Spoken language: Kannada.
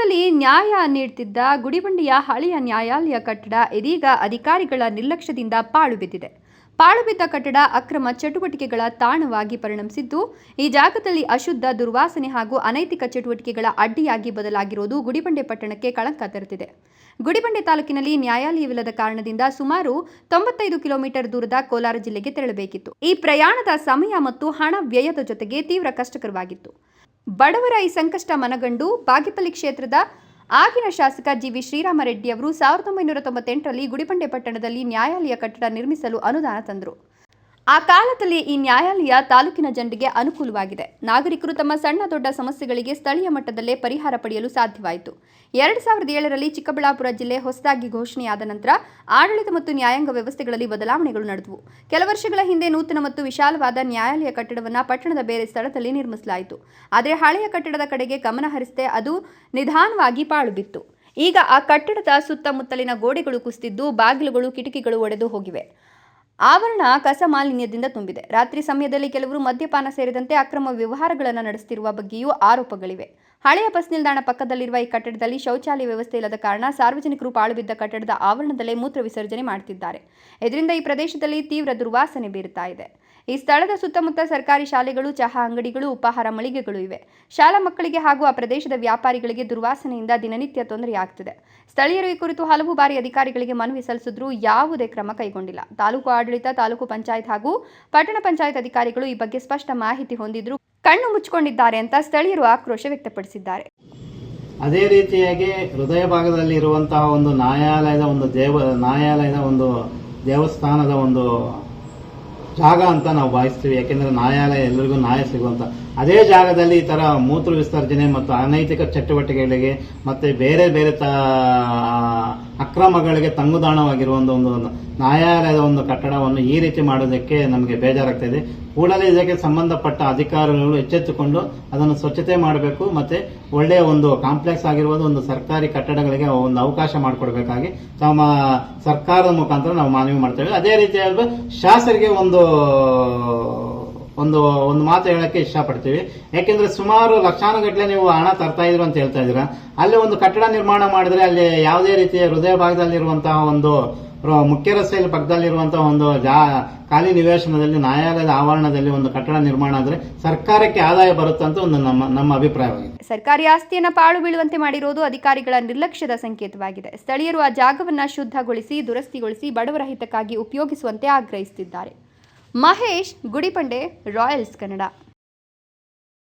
ಸಕಾಲದಲ್ಲಿ ನ್ಯಾಯ ನೀಡುತ್ತಿದ್ದ ಗುಡಿಬಂಡೆಯ ಹಳೆಯ ನ್ಯಾಯಾಲಯ ಕಟ್ಟಡ ಇದೀಗ ಅಧಿಕಾರಿಗಳ ನಿರ್ಲಕ್ಷ್ಯದಿಂದ ಪಾಳು ಬಿದ್ದಿದೆ. ಪಾಳು ಕಟ್ಟಡ ಅಕ್ರಮ ಚಟುವಟಿಕೆಗಳ ತಾಣವಾಗಿ ಪರಿಣಮಿಸಿದ್ದು, ಈ ಜಾಗದಲ್ಲಿ ಅಶುದ್ಧ ದುರ್ವಾಸನೆ ಹಾಗೂ ಅನೈತಿಕ ಚಟುವಟಿಕೆಗಳ ಅಡ್ಡಿಯಾಗಿ ಬದಲಾಗಿರುವುದು ಗುಡಿಬಂಡೆ ಪಟ್ಟಣಕ್ಕೆ ಕಳಂಕ ತರುತ್ತಿದೆ. ಗುಡಿಬಂಡೆ ತಾಲೂಕಿನಲ್ಲಿ ನ್ಯಾಯಾಲಯವಿಲ್ಲದ ಕಾರಣದಿಂದ ಸುಮಾರು ತೊಂಬತ್ತೈದು ಕಿಲೋಮೀಟರ್ ದೂರದ ಕೋಲಾರ ಜಿಲ್ಲೆಗೆ ತೆರಳಬೇಕಿತ್ತು. ಈ ಪ್ರಯಾಣದ ಸಮಯ ಮತ್ತು ಹಣ ವ್ಯಯದ ಜೊತೆಗೆ ತೀವ್ರ ಕಷ್ಟಕರವಾಗಿತ್ತು. ಬಡವರ ಈ ಸಂಕಷ್ಟ ಮನಗಂಡು ಬಾಗೇಪಲ್ಲಿ ಕ್ಷೇತ್ರದ ಆಗಿನ ಶಾಸಕ ಜಿ ವಿ ಶ್ರೀರಾಮರೆಡ್ಡಿ ಅವರು ಸಾವಿರದ ಒಂಬೈನೂರ ತೊಂಬತ್ತೆಂಟರಲ್ಲಿ ಗುಡಿಬಂಡೆ ಪಟ್ಟಣದಲ್ಲಿ ನ್ಯಾಯಾಲಯ ಕಟ್ಟಡ ನಿರ್ಮಿಸಲು ಅನುದಾನ ತಂದರು. ಆ ಕಾಲದಲ್ಲಿ ಈ ನ್ಯಾಯಾಲಯ ತಾಲೂಕಿನ ಜನರಿಗೆ ಅನುಕೂಲವಾಗಿದೆ. ನಾಗರಿಕರು ತಮ್ಮ ಸಣ್ಣ ದೊಡ್ಡ ಸಮಸ್ಯೆಗಳಿಗೆ ಸ್ಥಳೀಯ ಮಟ್ಟದಲ್ಲೇ ಪರಿಹಾರ ಪಡೆಯಲು ಸಾಧ್ಯವಾಯಿತು. ಎರಡು ಸಾವಿರದ ಏಳರಲ್ಲಿ ಚಿಕ್ಕಬಳ್ಳಾಪುರ ಜಿಲ್ಲೆ ಹೊಸದಾಗಿ ಘೋಷಣೆಯಾದ ನಂತರ ಆಡಳಿತ ಮತ್ತು ನ್ಯಾಯಾಂಗ ವ್ಯವಸ್ಥೆಗಳಲ್ಲಿ ಬದಲಾವಣೆಗಳು ನಡೆದವು. ಕೆಲ ವರ್ಷಗಳ ಹಿಂದೆ ನೂತನ ಮತ್ತು ವಿಶಾಲವಾದ ನ್ಯಾಯಾಲಯ ಕಟ್ಟಡವನ್ನು ಪಟ್ಟಣದ ಬೇರೆ ಸ್ಥಳದಲ್ಲಿ ನಿರ್ಮಿಸಲಾಯಿತು. ಆದರೆ ಹಳೆಯ ಕಟ್ಟಡದ ಕಡೆಗೆ ಗಮನ ಹರಿಸದೆ ಅದು ನಿಧಾನವಾಗಿ ಪಾಳು ಬಿತ್ತು. ಈಗ ಆ ಕಟ್ಟಡದ ಸುತ್ತಮುತ್ತಲಿನ ಗೋಡೆಗಳು ಕುಸಿದಿದ್ದು, ಬಾಗಿಲುಗಳು, ಕಿಟಕಿಗಳು ಒಡೆದು ಹೋಗಿವೆ. ಆವರಣ ಕಸ ಮಾಲಿನ್ಯದಿಂದ ತುಂಬಿದೆ. ರಾತ್ರಿ ಸಮಯದಲ್ಲಿ ಕೆಲವರು ಮದ್ಯಪಾನ ಸೇರಿದಂತೆ ಅಕ್ರಮ ವ್ಯವಹಾರಗಳನ್ನು ನಡೆಸುತ್ತಿರುವ ಬಗ್ಗೆಯೂ ಆರೋಪಗಳಿವೆ. ಹಳೆಯ ಬಸ್ ನಿಲ್ದಾಣ ಪಕ್ಕದಲ್ಲಿರುವ ಈ ಕಟ್ಟಡದಲ್ಲಿ ಶೌಚಾಲಯ ವ್ಯವಸ್ಥೆ ಇಲ್ಲದ ಕಾರಣ ಸಾರ್ವಜನಿಕರು ಪಾಳುಬಿದ್ದ ಕಟ್ಟಡದ ಆವರಣದಲ್ಲೇ ಮೂತ್ರ ವಿಸರ್ಜನೆ ಮಾಡುತ್ತಿದ್ದಾರೆ ಇದರಿಂದ ಈ ಪ್ರದೇಶದಲ್ಲಿ ತೀವ್ರ ದುರ್ವಾಸನೆ ಬೀರುತ್ತಾ ಇದೆ. ಈ ಸ್ಥಳದ ಸುತ್ತಮುತ್ತ ಸರ್ಕಾರಿ ಶಾಲೆಗಳು, ಚಹಾ ಅಂಗಡಿಗಳು, ಉಪಾಹಾರ ಮಳಿಗೆಗಳು ಇವೆ. ಶಾಲಾ ಮಕ್ಕಳಿಗೆ ಹಾಗೂ ಆ ಪ್ರದೇಶದ ವ್ಯಾಪಾರಿಗಳಿಗೆ ದುರ್ವಾಸನೆಯಿಂದ ದಿನನಿತ್ಯ ತೊಂದರೆಯಾಗುತ್ತಿದೆ ಸ್ಥಳೀಯರು ಈ ಕುರಿತು ಹಲವು ಬಾರಿ ಅಧಿಕಾರಿಗಳಿಗೆ ಮನವಿ ಸಲ್ಲಿಸಿದ್ರೂ ಯಾವುದೇ ಕ್ರಮ ಕೈಗೊಂಡಿಲ್ಲ. ತಾಲೂಕು ಆಡಳಿತ, ತಾಲೂಕು ಪಂಚಾಯತ್ ಹಾಗೂ ಪಟ್ಟಣ ಪಂಚಾಯತ್ ಅಧಿಕಾರಿಗಳು ಈ ಬಗ್ಗೆ ಸ್ಪಷ್ಟ ಮಾಹಿತಿ ಹೊಂದಿದ್ರು ಕಣ್ಣು ಮುಚ್ಚಿಕೊಂಡಿದ್ದಾರೆ ಅಂತ ಸ್ಥಳೀಯರು ಆಕ್ರೋಶ ವ್ಯಕ್ತಪಡಿಸಿದ್ದಾರೆ. ಅದೇ ರೀತಿಯಾಗಿ ಹೃದಯ ಭಾಗದಲ್ಲಿ ಇರುವಂತಹ ಒಂದು ನ್ಯಾಯಾಲಯದ ಒಂದು ದೇವ, ನ್ಯಾಯಾಲಯದ ಒಂದು ದೇವಸ್ಥಾನದ ಒಂದು ಜಾಗ ಅಂತ ನಾವು ಭಾವಿಸ್ತೀವಿ. ಯಾಕೆಂದ್ರೆ ನ್ಯಾಯಾಲಯ ಎಲ್ಲರಿಗೂ ನ್ಯಾಯ ಸಿಗುವಂತ. ಅದೇ ಜಾಗದಲ್ಲಿ ಈ ತರ ಮೂತ್ರ ವಿಸರ್ಜನೆ ಮತ್ತು ಅನೈತಿಕ ಚಟುವಟಿಕೆಗಳಿಗೆ ಮತ್ತೆ ಬೇರೆ ಬೇರೆ ತ ಅಕ್ರಮಗಳಿಗೆ ತಂಗುದಾಣವಾಗಿರುವ ಒಂದು ಒಂದು ನ್ಯಾಯಾಲಯದ ಒಂದು ಕಟ್ಟಡವನ್ನು ಈ ರೀತಿ ಮಾಡೋದಕ್ಕೆ ನಮಗೆ ಬೇಜಾರಾಗ್ತಾ ಇದೆ. ಕೂಡಲೇ ಇದಕ್ಕೆ ಸಂಬಂಧಪಟ್ಟ ಅಧಿಕಾರಿಗಳು ಎಚ್ಚೆತ್ತುಕೊಂಡು ಅದನ್ನು ಸ್ವಚ್ಛತೆ ಮಾಡಬೇಕು ಮತ್ತೆ ಒಳ್ಳೆಯ ಒಂದು ಕಾಂಪ್ಲೆಕ್ಸ್ ಆಗಿರುವುದು ಒಂದು ಸರ್ಕಾರಿ ಕಟ್ಟಡಗಳಿಗೆ ಒಂದು ಅವಕಾಶ ಮಾಡಿಕೊಡ್ಬೇಕಾಗಿ ತಮ್ಮ ಸರ್ಕಾರದ ಮುಖಾಂತರ ನಾವು ಮನವಿ ಮಾಡ್ತೇವೆ. ಅದೇ ರೀತಿಯಾಗಿ ಶಾಸಕರಿಗೆ ಒಂದು ಒಂದು ಒಂದು ಮಾತು ಹೇಳಕ್ಕೆ ಇಷ್ಟಪಡ್ತೀವಿ. ಯಾಕೆಂದ್ರೆ ಸುಮಾರು ಲಕ್ಷಾನುಗಟ್ಟಲೆ ನೀವು ಹಣ ತರ್ತಾ ಇದ್ರು ಅಂತ ಹೇಳ್ತಾ ಇದ್ದೀರಾ. ಅಲ್ಲಿ ಒಂದು ಕಟ್ಟಡ ನಿರ್ಮಾಣ ಮಾಡಿದ್ರೆ ಅಲ್ಲಿ ಯಾವುದೇ ರೀತಿಯ ಹೃದಯ ಭಾಗದಲ್ಲಿರುವಂತಹ ಒಂದು ಮುಖ್ಯ ರಸ್ತೆಯಲ್ಲಿ ಪಕ್ಕದಲ್ಲಿರುವಂತಹ ಒಂದು ಜಾ, ಖಾಲಿ ನಿವೇಶನದಲ್ಲಿ, ನ್ಯಾಯಾಲಯದ ಆವರಣದಲ್ಲಿ ಒಂದು ಕಟ್ಟಡ ನಿರ್ಮಾಣ ಆದ್ರೆ ಸರ್ಕಾರಕ್ಕೆ ಆದಾಯ ಅಂತ ಒಂದು ನಮ್ಮ ನಮ್ಮ ಅಭಿಪ್ರಾಯವಾಗಿದೆ. ಸರ್ಕಾರಿ ಆಸ್ತಿಯನ್ನ ಪಾಳು ಬೀಳುವಂತೆ ಮಾಡಿರುವುದು ಅಧಿಕಾರಿಗಳ ನಿರ್ಲಕ್ಷ್ಯದ ಸಂಕೇತವಾಗಿದೆ. ಸ್ಥಳೀಯರು ಆ ಜಾಗವನ್ನ ಶುದ್ಧಗೊಳಿಸಿ, ದುರಸ್ತಿಗೊಳಿಸಿ ಬಡವರ ಹಿತಕ್ಕಾಗಿ ಉಪಯೋಗಿಸುವಂತೆ ಆಗ್ರಹಿಸುತ್ತಿದ್ದಾರೆ. ಮಹೇಶ್ ಗುಡಿಪಂಡೆ ರಾಯಲ್ಸ್ ಕನ್ನಡ